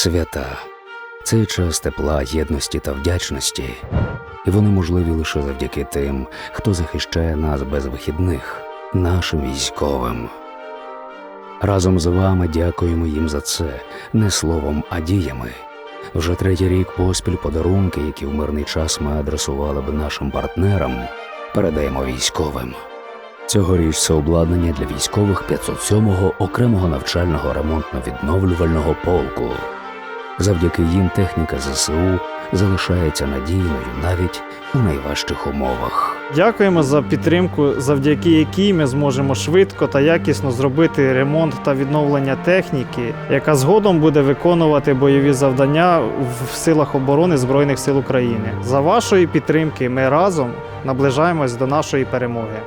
Свята це час тепла, єдності та вдячності, і вони можливі лише завдяки тим, хто захищає нас без вихідних, нашим військовим. Разом з вами дякуємо їм за це не словом, а діями. Вже третій рік поспіль подарунки, які в мирний час ми адресували б нашим партнерам, передаємо військовим. Цьогоріч це обладнання для військових 507-го окремого навчального ремонтно-відновлювального полку. Завдяки їм техніка ЗСУ залишається надійною навіть у найважчих умовах. Дякуємо за підтримку, завдяки якій ми зможемо швидко та якісно зробити ремонт та відновлення техніки, яка згодом буде виконувати бойові завдання в силах оборони Збройних сил України. За вашої підтримки ми разом наближаємось до нашої перемоги.